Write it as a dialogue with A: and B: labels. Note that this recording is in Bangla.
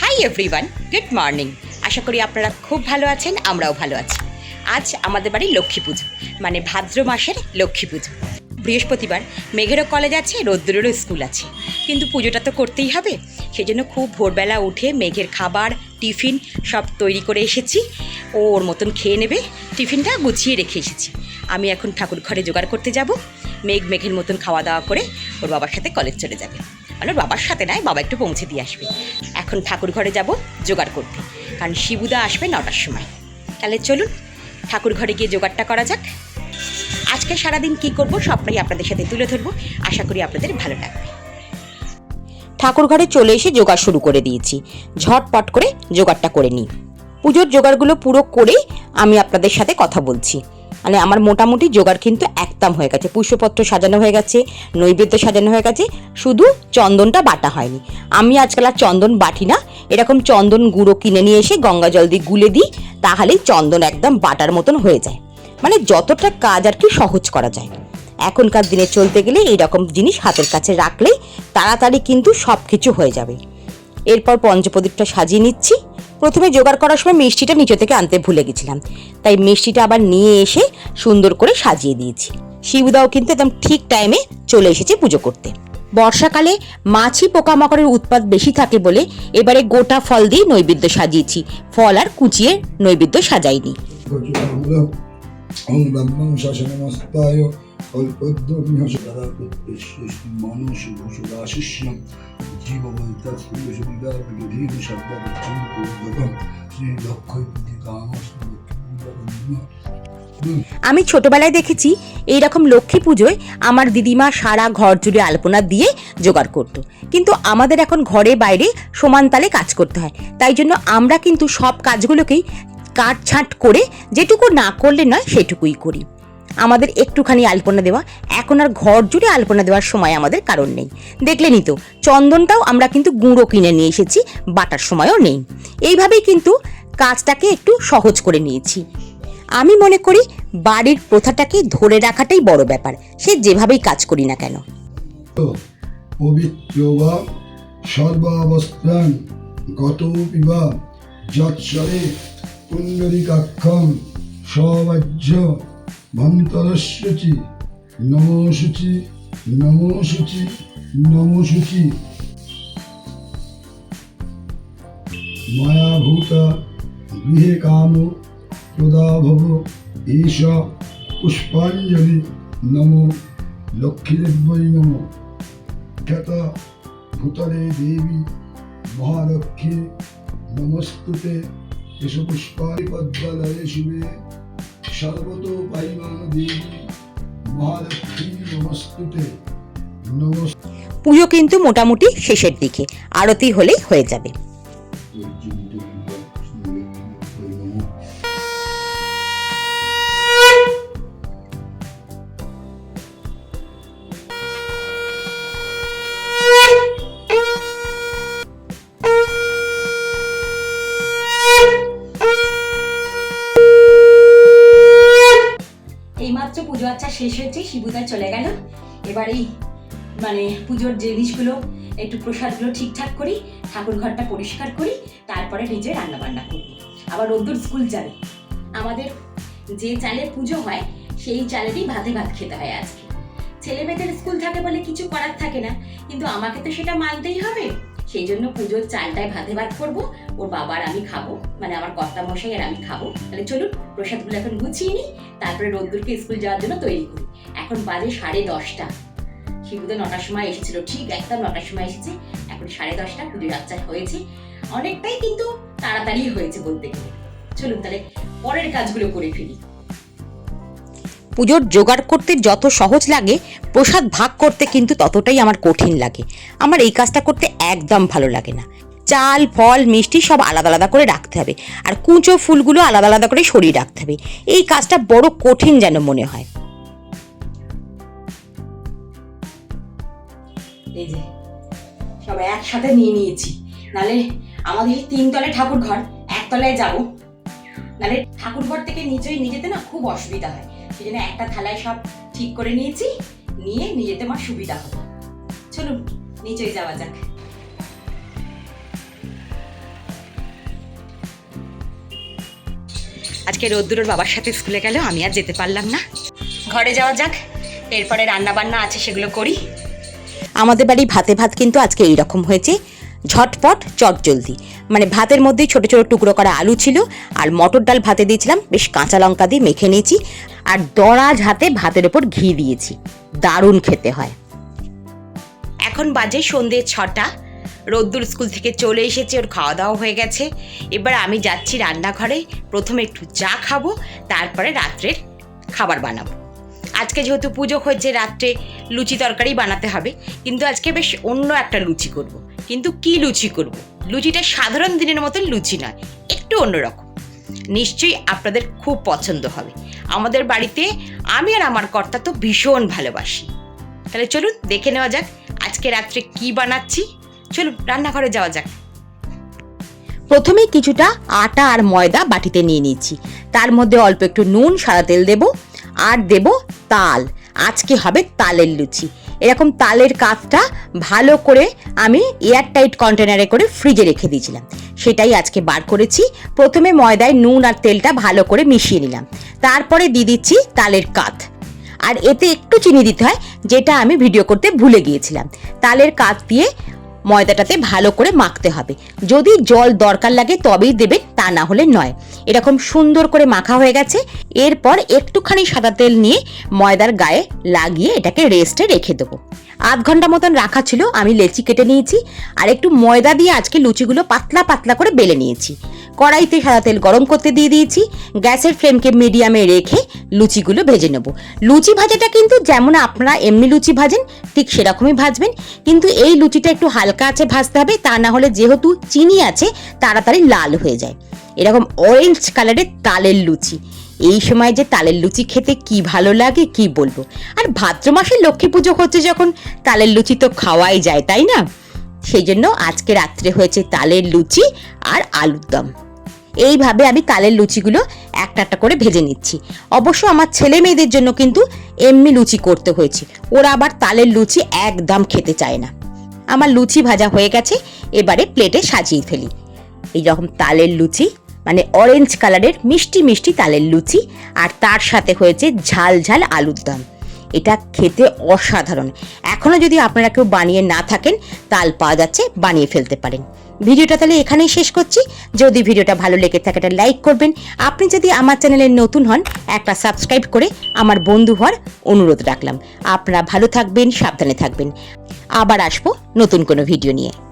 A: হাই এভরিওয়ান গুড মর্নিং আশা করি আপনারা খুব ভালো আছেন, আমরাও ভালো আছি। আজ আমাদের বাড়ি লক্ষ্মী পুজো মানে ভাদ্র মাসের লক্ষ্মী পুজো। বৃহস্পতিবার মেঘেরও কলেজ আছে রোদ্দুরেরও স্কুল আছে। কিন্তু পুজোটা তো করতেই হবে। সেজন্য খুব ভোরবেলা উঠে মেঘের খাবার, টিফিন সব তৈরি করে এসেছি। ও ওর মতন খেয়ে নেবে, টিফিনটা গুছিয়ে রেখে এসেছি। আমি এখন ঠাকুর ঘরে জোগাড় করতে যাব। মেঘ মেঘের মতন খাওয়া দাওয়া করে ওর বাবার সাথে কলেজ চলে যাবে। মানে বাবার সাথে নয়, বাবা একটু পৌঁছে দিয়ে আসবে। এখন ঠাকুর ঘরে যাব জোগাড় করতে। কারণ শিবুদা আসবে নটার সময়। তাহলে চলুন ঠাকুর ঘরে গিয়ে জোগাড়টা করা যাক। আজকে সারাদিন কি করব সবটাই আপনাদের সাথে তুলে ধরবো। আশা করি আপনাদের ভালো লাগবে। ঠাকুর ঘরে চলে এসে জোগাড় শুরু করে দিয়েছি। ঝটপট করে জোগাড়টা করে নিই। পুজোর জোগাড়গুলো পুরো করেই আমি আপনাদের সাথে কথা বলছি। মানে আমার মোটামুটি জোগাড় কিন্তু একদম হয়ে গেছে। পুষ্পপত্র সাজানো হয়ে গেছে, নৈবেদ্য সাজানো হয়ে গেছে, শুধু চন্দনটা বাটা হয়নি। আমি আজকাল আর চন্দন বাটি না, এরকম চন্দন গুঁড়ো কিনে নিয়ে এসে গঙ্গা জল দিয়ে গুলে দিই, তাহলেই চন্দন একদম বাটার মতন হয়ে যায়। মানে যতটা কাজ আর কি সহজ করা যায়। এখনকার দিনে চলতে গেলে এইরকম জিনিস হাতের কাছে রাখলেই তাড়াতাড়ি কিন্তু সব কিছু হয়ে যাবে। এরপর পঞ্চপ্রদীপটা সাজিয়ে নিচ্ছি। প্রথমে জোগাড় করার সময় মিষ্টিটা নিচে থেকে আনতে ভুলে গেছিলাম। তাই মিষ্টিটা আবার নিয়ে এসে সুন্দর করে সাজিয়ে দিয়েছি। শিবুদাও কিন্তু একদম ঠিক টাইমে চলে এসেছে পুজো করতে। বর্ষাকালে মাছি পোকামাকড়ের উৎপাত বেশি থাকে বলে এবারে গোটা ফল দিয়ে নৈবেদ্য সাজিয়েছি। ফল আর কুচিয়ে নৈবেদ্য সাজাইনি। আমি ছোটবেলায় দেখেছি এই রকম লক্ষ্মী পুজোয় আমার দিদিমা সারা ঘর জুড়ে আলপনা দিয়ে জোগাড় করতো। কিন্তু আমাদের এখন ঘরে বাইরে সমান তালে কাজ করতে হয়। তাই জন্য আমরা কিন্তু সব কাজগুলোকেই কাটছাঁট করে যেটুকু না করলে নয় সেটুকুই করি। আমাদের একটুখানি আলপনা দেওয়া। এখন আর ঘর জুড়ে আলপনা দেওয়ার সময় আমাদের কারণ নেই। দেখলেনই তো চন্দনটাও আমরা কিন্তু গুঁড়ো কিনে নিয়ে এসেছি, বাটার সময়ও নেই। এইভাবেই কিন্তু কাজটাকে একটু সহজ করে নিয়েছি। আমি মনে করি বাড়ির প্রথাটাকে ধরে রাখাটাই বড় ব্যাপার। সে যেভাবেই কাজ করি না কেন।
B: পবিত্র বা সর্বাবস্থান গত পিবা যৎসরে সবাজ্য ভন্তরস্যচি নমোশুচি নমোশুচি নমোশুচি মায়াভূতা গৃহে কাম প্রদাভব ঈশ পুষ্পাঞ্জলি নমো লক্ষ্মীদেব্যই নমো খ্যাত ভূতলে দেবী মহালক্ষ্মী নমস্তুতে এস পদ্মালয়ে শিবে
A: পুজো কিন্তু মোটামুটি শেষের দিকে আরতি হলেই হয়ে যাবে। এইমাত্র পুজো আচ্ছা শেষ হয়েছে শিবুদা চলে গেল। এবার এই মানে পুজোর জিনিসগুলো, একটু প্রসাদগুলো ঠিকঠাক করি, ঠাকুর ঘরটা পরিষ্কার করি, তারপরে নিজে রান্না বান্না করব। আবার রোদ্দুর স্কুল যাবে। আমাদের যে চালে পুজো হয়, সেই চালেরই ভাতে ভাত খেতে হয় আজকে। ছেলে মেয়েদের স্কুল থাকে বলে কিছু করার থাকে না, কিন্তু আমাকে তো সেটা মানতেই হবে। সেই জন্য পুজোর চালটায় ভাতে ভাত করব। ওর বাবার আমি খাব মানে আমার কর্তা মশাই আমি খাব। তাহলে চলুন প্রসাদগুলো এখন গুছিয়ে নিই, তারপরে রোদ্দুরকে স্কুল যাওয়ার জন্য তৈরি করি। এখন বাজে সাড়ে দশটা। শিবুদা নটার সময় এসেছিল, ঠিক একদম নটার সময় এসেছে। এখন সাড়ে দশটা, পুজো যাত্রা হয়েছে। অনেকটাই কিন্তু তাড়াতাড়ি হয়েছে বলতে গেলে। চলুন তাহলে পরের কাজগুলো করে ফিরি পুজোর জোগাড় করতে যত সহজ লাগে, প্রসাদ ভাগ করতে কিন্তু ততটাই আমার কঠিন লাগে। আমার এই কাজটা করতে একদম ভালো লাগে না। চাল, ফল, মিষ্টি সব আলাদা আলাদা করে রাখতে হবে। আর কুঁচো ফুলগুলো আলাদা আলাদা করে সরিয়ে রাখতে হবে। এই কাজটা বড় কঠিন যেন মনে হয়। এই যে, সব একসাথে নিয়ে নিয়েছি। নালে আমাদের তিনতলে ঠাকুর ঘর একতলায় নালে ঠাকুর ঘর থেকে নিচেই নিয়ে যেতে না খুব অসুবিধা হয়। সেই জন্য একটা থালায় সব ঠিক করে নিয়েছি, নিয়ে নিয়ে যেতে আমার সুবিধা হবে চলুন, নিচেই যাওয়া যাক। আজকে রোদ্দুরের বাবার সাথে স্কুলে গেলেও আমি আর যেতে পারলাম না। ঘরে যাওয়া যাক, এরপরে রান্না বান্না আছে সেগুলো করি। আমাদের বাড়ি ভাতে ভাত কিন্তু আজকে এইরকম হয়েছে ঝটপট, চট জলদি। মানে ভাতের মধ্যেই ছোট ছোট টুকরো করা আলু ছিল, আর মটর ডাল ভাতে দিয়েছিলাম, বেশ কাঁচা লঙ্কা দিয়ে মেখে নিয়েছি, আর দরাজ হাতে ভাতের ওপর ঘি দিয়েছি। দারুণ খেতে হয়। এখন বাজে সন্ধে ছটা, রোদ্দুর স্কুল থেকে চলে এসেছে, ওর খাওয়া দাওয়া হয়ে গেছে। এবার আমি যাচ্ছি রান্নাঘরে, প্রথমে একটু চা খাব, তারপরে রাত্রের খাবার বানাবো। আজকে যেহেতু পুজো হয়েছে, রাত্রে লুচি তরকারি বানাতে হবে, কিন্তু আজকে বেশ অন্য একটা লুচি করব। কিন্তু কি লুচি করব। লুচিটা সাধারণ দিনের মতন লুচি নয়, একটু অন্যরকম। নিশ্চয়ই আপনাদের খুব পছন্দ হবে। আমাদের বাড়িতে আমি আর আমার কর্তা তো ভীষণ ভালোবাসি। তাহলে চলুন, দেখে নেওয়া যাক আজকে রাত্রে কি বানাচ্ছি। চলুন, রান্নাঘরে যাওয়া যাক। প্রথমে কিছুটা আটা আর ময়দা বাটিতে নিয়ে নিচ্ছি তার মধ্যে অল্প একটু নুন, সাদা তেল দেব, আর দেব তাল। আজকে হবে তালের লুচি। এরকম তালের কাজটা ভালো করে আমি এয়ার টাইট কন্টেনারে করে ফ্রিজে রেখে দিয়েছিলাম। সেটাই আজকে বার করেছি। প্রথমে ময়দায় নুন আর তেলটা ভালো করে মিশিয়ে নিলাম। তারপরে দিয়ে দিচ্ছি তালের কাত আর এতে একটু চিনি দিতে হয়, যেটা আমি ভিডিও করতে ভুলে গিয়েছিলাম। তালের কাত দিয়ে ময়দাটাতে ভালো করে মাখতে হবে। যদি জল দরকার লাগে তবেই দেবে তা না হলে নয়। এরকম সুন্দর করে মাখা হয়ে গেছে। এরপর একটুখানি সাদা তেল নিয়ে ময়দার গায়ে লাগিয়ে এটাকে রেস্টে রেখে দেবো। আধ ঘণ্টা মতন রাখা ছিল, আমি লেচি কেটে নিয়েছি। আর একটু ময়দা দিয়ে আজকে লুচিগুলো পাতলা পাতলা করে বেলে নিয়েছি। কড়াইতে সাদা তেল গরম করতে দিয়ে দিয়েছি। গ্যাসের ফ্লেমকে মিডিয়ামে রেখে লুচিগুলো ভেজে নেব। লুচি ভাজাটা কিন্তু যেমন আপনারা এমনি লুচি ভাজেন, ঠিক সেরকমই ভাজবেন। কিন্তু এই লুচিটা একটু হালকা আছে ভাজতে হবে, তা না হলে যেহেতু চিনি আছে, তাড়াতাড়ি লাল হয়ে যায়। এরকম অরেঞ্জ কালারের তালের লুচি। এই সময় যে তালের লুচি খেতে কি ভালো লাগে, কি বলব? আর ভাদ্র মাসে লক্ষ্মী পুজো হচ্ছে যখন তালের লুচি তো খাওয়াই যায়, তাই না? সেই জন্য আজকে রাত্রে হয়েছে তালের লুচি আর আলুর দম। এইভাবে আমি তালের লুচিগুলো একটা একটা করে ভেজে নিচ্ছি। অবশ্য আমার ছেলে মেয়েদের জন্য কিন্তু এমনি লুচি করতে হয়েছে। ওরা আবার তালের লুচি একদম খেতে চায় না। আমার লুচি ভাজা হয়ে গেছে, এবারে প্লেটে সাজিয়ে ফেলি। এই রকম তালের লুচি মানে অরেঞ্জ কালারের মিষ্টি মিষ্টি তালের লুচি, আর তার সাথে হয়েছে ঝাল ঝাল আলুর দম। এটা খেতে অসাধারণ। এখনও যদি আপনারা কেউ বানিয়ে না থাকেন, তাল পাওয়া যাচ্ছে বানিয়ে ফেলতে পারেন। ভিডিওটা তাহলে এখানেই শেষ করছি। যদি ভিডিওটা ভালো লেগে থাকে, একটা লাইক করবেন। আপনি যদি আমার চ্যানেলে নতুন হন, একটা সাবস্ক্রাইব করে আমার বন্ধু হওয়ার অনুরোধ রাখলাম। আপনারা ভালো থাকবেন, সাবধানে থাকবেন। আবার আসব নতুন কোনো ভিডিও নিয়ে।